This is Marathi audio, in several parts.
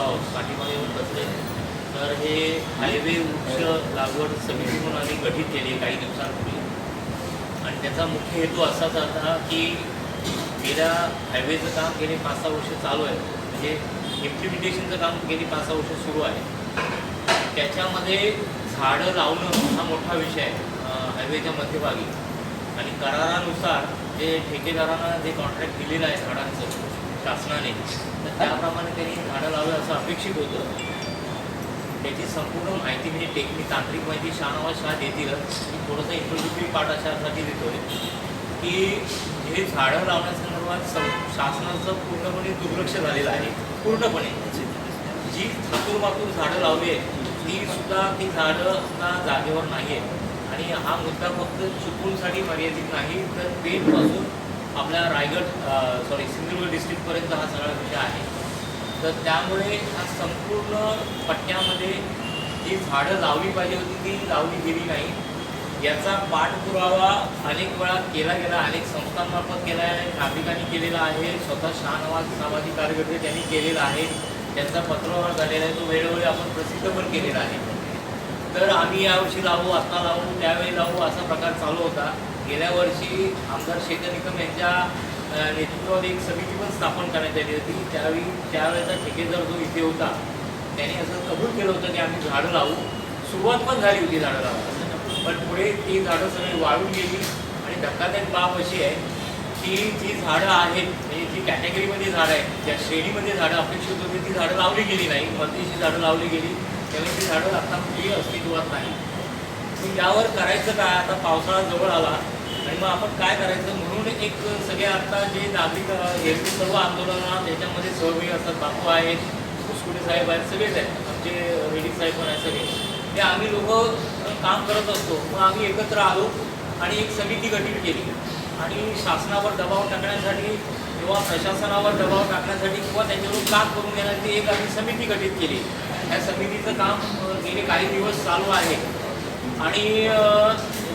पदाधिकारी आहोत पाठीमागे येऊन बसले. तर हे हायवे वृक्ष लागवड समिती म्हणून आम्ही गठीत केली काही दिवसांपूर्वी. आणि त्याचा मुख्य हेतू असाच होता की गेल्या हायवेचं काम गेली पाच सहा वर्ष चालू आहे. म्हणजे इम्प्लिमेंटेशनचं काम गेली पाच सहा वर्ष सुरू आहे. त्याच्यामध्ये झाडं लावणं हा मोठा विषय आहे हायवेच्या मध्यभागी. आणि करारानुसार जे ठेकेदारांना जे कॉन्ट्रॅक्ट दिलेलं आहे झाडांचं शासनाने. तर त्याप्रमाणे त्यांनी झाडं लावलं असं अपेक्षित होतं. त्याची संपूर्ण माहिती म्हणजे टेक्निक तांत्रिक माहिती शहानवाज शाह देतीलच. मी थोडंसं इंट्रोड्युक्टरी पाठ अशासाठी देतोय की हे झाडं लावण्यासंदर्भात सं शासनाचं पूर्णपणे दुर्लक्ष झालेलं आहे. पूर्णपणे. जी थातूरमातूर झाडं लावली आहेत ती सुद्धा ती झाडं आता जागेवर नाही आहेत आणि हा मुद्दा फक्त चुकूनसाठी मर्यादित नाही तर पेनपासून आपल्या रायगड सॉरी सिंधुदुर्ग डिस्ट्रिक्टपर्यंत हा सगळा विषय आहे. तर त्यामुळे हा संपूर्ण पट्ट्यामध्ये जी झाडं लावली पाहिजे होती ती लावली गेली नाही. याचा पाठपुरावा अनेक वेळा केला गेला अनेक संस्थांमार्फत केला आहे नागरिकांनी केलेला आहे स्वतः शहानवाज सामाजिक कार्यकर्ते त्यांनी केलेला आहे त्यांचा पत्रव्यवहार झालेला आहे तो वेळोवेळी आपण प्रसिद्ध पण केलेला आहे. तर आम्ही यावर्षी लावू आता लावू त्यावेळी लावू असा प्रकार चालू होता. गेल्या वर्षी आमदार शेखर निकम यांच्या नेतृत्वात एक समिती पण स्थापन करण्यात आली होती. त्यावेळी त्यावेळेचा ठेकेदार जो इथे होता त्याने असं कबूल केलं होतं की आम्ही झाडं लावू. सुरुवात पण झाली होती झाडं लावायला. पण पुढे ती झाडं सगळी वाळून गेली. आणि धक्कादायक बाब अशी आहे की जी झाडं आहेत म्हणजे जी कॅटेगरीमध्ये झाडं आहेत ज्या श्रेणीमध्ये झाडं अपेक्षित होती ती झाडं लावली गेली नाही. मलतीशी झाडं लावली गेली. त्यामुळे ती झाडं आता कुठेही अस्तित्वात नाही यावर करायचं काय? आता पावसाळा जवळ आला. आणि मग आपण काय करायचं? म्हणून एक सगळे आता जे नागरिक हे सर्व आंदोलन त्याच्यामध्ये सहभागी असतात. बापू आहेत कुसकुटे साहेब आहेत सगळेच आहेत. आमचे रेडी साहेब पण आहेत सगळे. ते आम्ही लोक काम करत असतो. मग आम्ही एकत्र आलो आणि एक समिती गठीत केली. आणि शासनावर दबाव टाकण्यासाठी किंवा प्रशासनावर दबाव टाकण्यासाठी किंवा त्यांच्याकडून काम करून घेण्यासाठी एक आम्ही समिती गठीत केली. त्या समितीचं काम गेले काही दिवस चालू आहे. आणि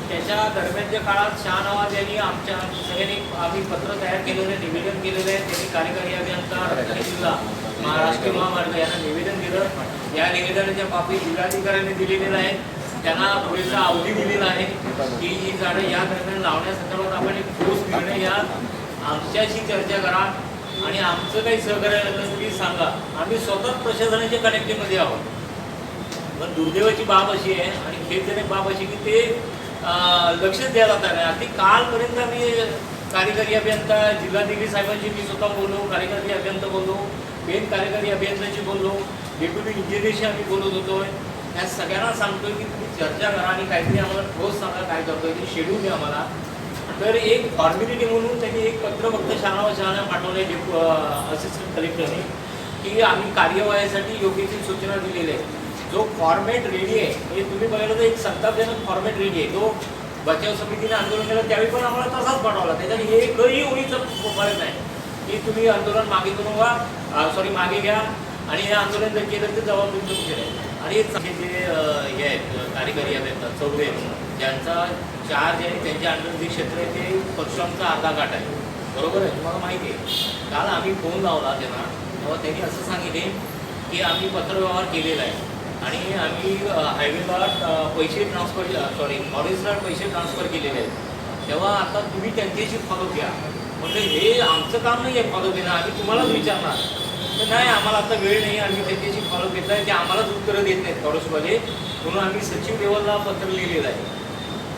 त्याच्या दरम्यानच्या काळात शहानवाज यांनी आमच्या सगळ्यांनी आम्ही पत्र तयार केलेलं आहे निवेदन केलेलं आहे त्यांनी कार्यकारी अभियंता रत्नागिरी जिल्हा महाराष्ट्र महामार्ग यांना निवेदन दिलं. या निवेदनाच्या बाबतीत जिल्हाधिकाऱ्यांनी दिलेली आहे. त्यांना पुरेसा अवधी दिलेला आहे की ही झाडं या दरम्यान लावण्यासंदर्भात आपण एक ठोस निर्णय घ्या. आमच्याशी चर्चा करा आणि आमचं काही सहकार्य लागलं सांगा. आम्ही स्वतःच प्रशासनाच्या कनेक्टीमध्ये आहोत. पण दुर्दैवाची बाब अशी आहे आणि खेदजनक बाब अशी की ते लक्षच द्यायला तयार नाही अगदी कालपर्यंत आम्ही कार्यकारी अभियंता जिल्हाधिकारी साहेबांशी मी स्वतः बोललो कार्यकारी अभियंता बोललो मेन कार्यकारी अभियंत्याशी बोललो डेप्युटी इंजिनियरशी आम्ही बोलत होतो. या सगळ्यांना सांगतोय की तुम्ही चर्चा करा आणि काहीतरी आम्हाला ठोस सांगा काय करतोय की शेड्यूल द्या आम्हाला. तर एक फॉर्मॅलिटी म्हणून त्यांनी एक पत्र फक्त शाळा शाळा पाठवले डेप असिस्टंट कलेक्टरने की आम्ही कार्यवाहीसाठी योग्य ती सूचना दिलेल्या आहे. जो फॉर्मेट रेडी आहे हे तुम्ही बघायला तर एक संतापजनक फॉर्मेट रेडी आहे. तो बचाव समितीने आंदोलन केलं त्यावेळी पण आम्हाला तसाच पाठवला त्याच्यात एकही ओळीचं फरक नाही. की तुम्ही आंदोलन मागे करू सॉरी मागे घ्या. आणि हे आंदोलन जर केलं तर जबाबदारी तुमची आहे आणि हे जे हे आहेत कार्यकारी आहेत चौधरी ज्यांचा चार्ज आहे त्यांच्या अंडर जे क्षेत्र आहे ते परशुरामचा अर्धा गाठ आहे. बरोबर आहे? तुम्हाला माहिती आहे. काल आम्ही फोन लावला त्यांना तेव्हा त्यांनी असं सांगितले की आम्ही पत्रव्यवहार केलेला आहे. आणि आम्ही हायवेला पैसे ट्रान्सफर सॉरी फॉरेस्टला पैसे ट्रान्सफर केलेले आहेत. तेव्हा आता तुम्ही त्यांच्याशी फॉलो घ्या. म्हणजे हे आमचं काम नाही आहे फॉलो घेणं आम्ही तुम्हालाच विचारणार. तर नाही आम्हाला आता वेळ नाही आम्ही त्यांच्याशी फॉलो घेत आहे ते आम्हालाच उत्तरं देत नाहीत फॉरेस्टवाले म्हणून आम्ही सचिव लेवलला पत्र लिहिलेलं आहे.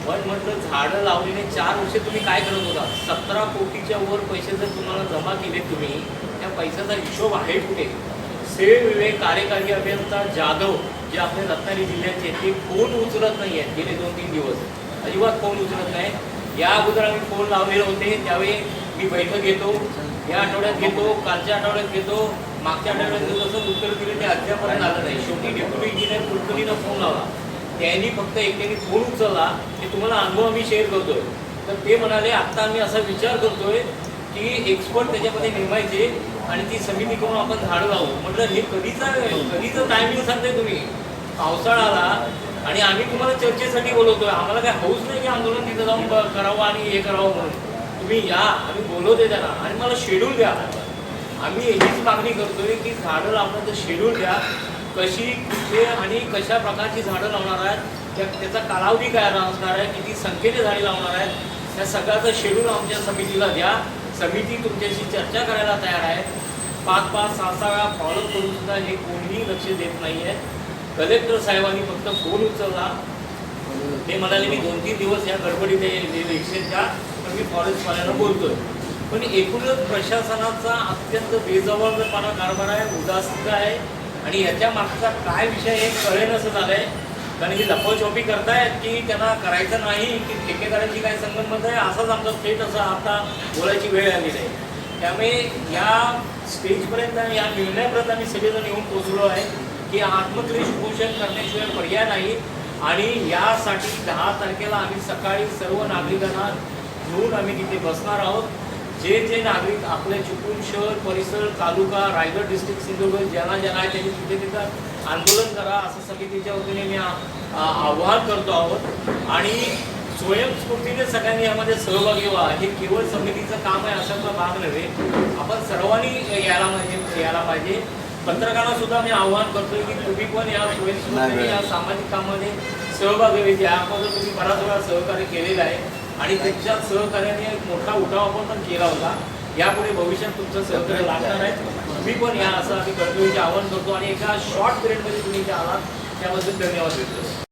पण म्हटलं झाडं लावलेले चार वर्ष तुम्ही काय करत होता? सतरा कोटीच्या वर पैसे जर तुम्हाला जमा केले तुम्ही त्या पैशाचा हिशोब आहे कुठे? से विवेक कार्यकारी अभियंता जाधव जे आपल्या रत्नागिरी जिल्ह्याचे ते फोन उचलत नाही आहेत गेले दोन तीन दिवस. अजिबात फोन उचलत नाही या अगोदर आम्ही फोन लावलेले होते. त्यावेळी मी बैठक घेतो. या आठवड्यात घेतो. कालच्या आठवड्यात घेतो. मागच्या आठवड्यात घेतो. असं उत्तर दिले ते अद्यापर्यंत आलं नाही. शेवटी डेप्युटी इंजिनियर कुलकर्णीनं फोन लावला. त्यांनी फक्त एकट्याने फोन उचलला. की तुम्हाला अनुभव आम्ही शेअर करतोय. तर ते म्हणाले आत्ता आम्ही असा विचार करतोय की एक्सपर्ट त्याच्यामध्ये नेमायचे. आणि ती समिती करून आपण झाडं लावू. म्हटलं हे कधीचं कधीचं टायमिंग सांगताय तुम्ही? पावसाळा आला आणि आम्ही तुम्हाला चर्चेसाठी बोलवतोय. आम्हाला काय हौस नाही की आंदोलन तिथं जाऊन करावं आणि हे करावं म्हणून. तुम्ही या आम्ही बोलवते त्यांना. आणि मला शेड्यूल द्या. आम्ही हीच मागणी करतोय की झाडं लावण्याचं शेड्यूल द्या. कशी कुठे आणि कशा प्रकारची झाडं लावणार आहेत त्या त्याचा कालावधी काय असणार आहे किती संख्येने झाडे लावणार आहेत त्या सगळ्याचं शेड्यूल आमच्या समितीला द्या. समिती तुमच्याशी चर्चा करायला तयार आहे. पाच पाच सहा सहा वेळा फॉलोअप करून सुद्धा हे कोणीही लक्ष देत नाही आहे कलेक्टर साहेबांनी फक्त फोन उचलला. ते म्हणाले मी दोन तीन दिवस या गडबडीत इलेक्शनच्या तर मी फॉरेस्टवाल्यांना बोलतोय. पण एकूणच प्रशासनाचा अत्यंत बेजबाबदारपणा कारभार आहे उदासीनता आहे. आणि याच्या मागचा काय विषय हे कळेनसं झालं आहे कारण की लपवछोपी करतायत की त्यांना करायचं नाही की ठेकेदारांची काय संगनमत आहे असाच आमचा थेट असा आता बोलायची वेळ आलेली आहे त्यामुळे या स्टेजपर्यंत या निर्णयापर्यंत आम्ही सगळेजण येऊन पोचलो आहे की आत्मक्लेश करण्याशिवाय पर्याय नाही. आणि यासाठी दहा तारखेला आम्ही सकाळी सर्व नागरिकांना घेऊन आम्ही तिथे बसणार आहोत. जे जे नागरिक आपल्या चिपळूण शहर परिसर तालुका रायगड डिस्ट्रिक्ट सिंधुदुर्ग ज्यांना ज्यांना आहे त्यांनी तिथे तिथं आंदोलन करा असं समितीच्या वतीने मी आव्हान करतो आहोत. आणि स्वयंस्फूर्तीने सगळ्यांनी यामध्ये सहभागी व्हा. हे केवळ समितीचं काम आहे अशाचा भाग नव्हे. आपण सर्वांनी यायला पाहिजे यायला पाहिजे. पत्रकारांना सुद्धा मी आव्हान करतोय की तुम्ही पण या स्वयंस्फूर्तीने या सामाजिक कामामध्ये सहभागी व्हायचे यामध्ये तुम्ही बराच वेळा सहकार्य केलेलं आहे. आणि त्याच्या सहकार्याने एक मोठा उठाव आपण पण केला होता. यापुढे भविष्यात तुमचं सहकार्य लागणार आहे. तुम्ही पण या असं आम्ही कर्तव्याचे आवाहन करतो आणि एका शॉर्ट पिरियडमध्ये तुम्ही इथे आलात. त्याबद्दल धन्यवाद. देतो